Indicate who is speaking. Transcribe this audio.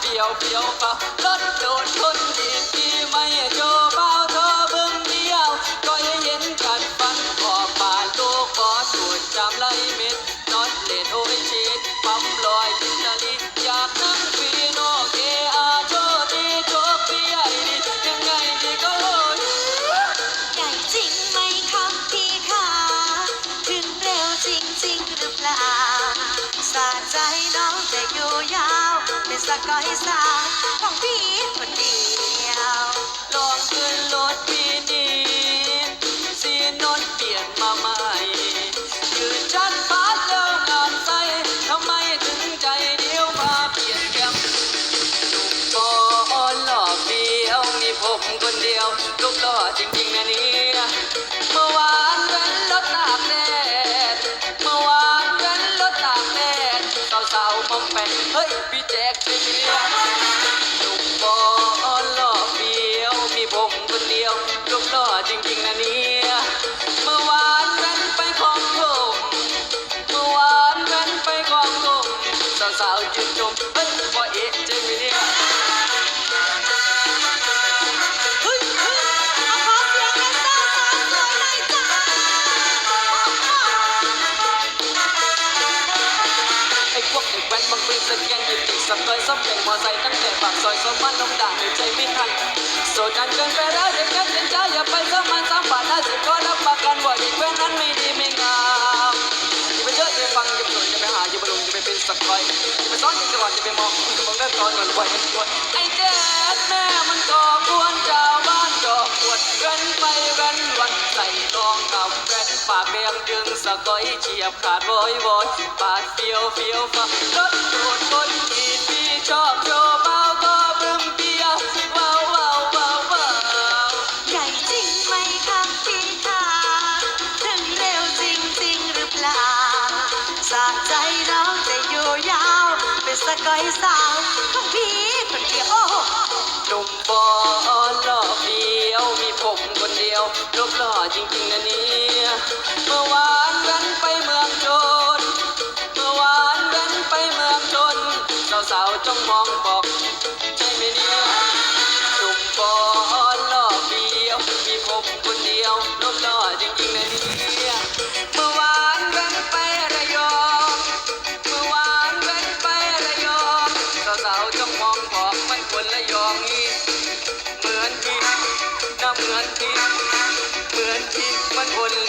Speaker 1: เฟี้ยวฟ้ารถโดดทนดีที่ไม่โจเบาเธอเบิ่งเดียว ก็ยังเห็นกันฟันขอบป่านลูกขอสูดจำไล่เม็ดนอนเล่นโอ้ยชีดปั๊มลอยกินนาลีอยากนั่งฟีโนเกอาโชดีโชคดีไอดียังไงดีก็โลย
Speaker 2: ใหญ่จริงไหมครับพี่คะถึงเร็วจริงๆหรือเปล่าสาใจน้องจะอยู่ยา สกอยสาวของพี่คนเดียว
Speaker 1: ลองขึ้นรถปีนี้สีนนเปลี่ยนมาใหม่ยืนชัดฟ้าแล้วงานใสทำไมถึงใจเดียวมาเปลี่ยนแก้มก็หล่อเดียวมีผมคนเดียว งแปเฮ้ยพี่แจ็คเป็นเมียหนุ่มบอลหล่อเฟี้ยว มีผมคนเดียวลูกหล่อจริงๆนะเนี่ยเมื่อวานนั้นไปของผมเมื่อวานนั้นไปของผมสาวๆชื่นชม แว้นบางปีสแกนหยิบติดสับเคยซับแข่งมอไซค์ตั้งแต่ปากซอยสมานน้องด่างในใจไม่ทันโสดกันเกินไปแล้วเด็กนั้นเป็นจ้าอย่าไปสมันสามบาทห้าสิบก็รับประกันว่าเด็กแว้นนั้นไม่ดีไม่งามอย่าไปเยอะอย่าไปฟังอย่าไปหนุนอย่าไปหาอย่าไปลงอย่าไปเป็นสักคอยอย่าไปซ้อนอย่าไปหวานอย่าไปมองอย่าไปมองเรื่องตอนหน่อยไว้ด้วยไอ้แจ๊ด ดึงสะก้อยเฉียบขาดวอยวอยปาดเฟียวเฟียวฟ้ารถโดดคนอีพี่ชอบโชว์เบาก็บึ้มเปียวว้าวว้าวว้าวว้าว
Speaker 2: ใหญ่จริงไหมครับพี่คะถึงเร็วจริงๆหรือเปล่าสะใจน้องจะอยู่ยาว เป็นสกอยสาวของพี่คนเดียวโอ้ห
Speaker 1: นุ่มบอลหล่อเฟี้ยวมีผมคนเดียวรูปหล่อจริงๆนะนี่ เมื่อวานแว้นไปเมืองชนเมื่อวานเดินไปเมืองชนเจ้าสาวจ้องมองบอกเจนี่จุ่มบอลล็อบบี้มีผมคนเดียวนุ่มๆจริงๆนะเนี่ยเมื่อวานว้น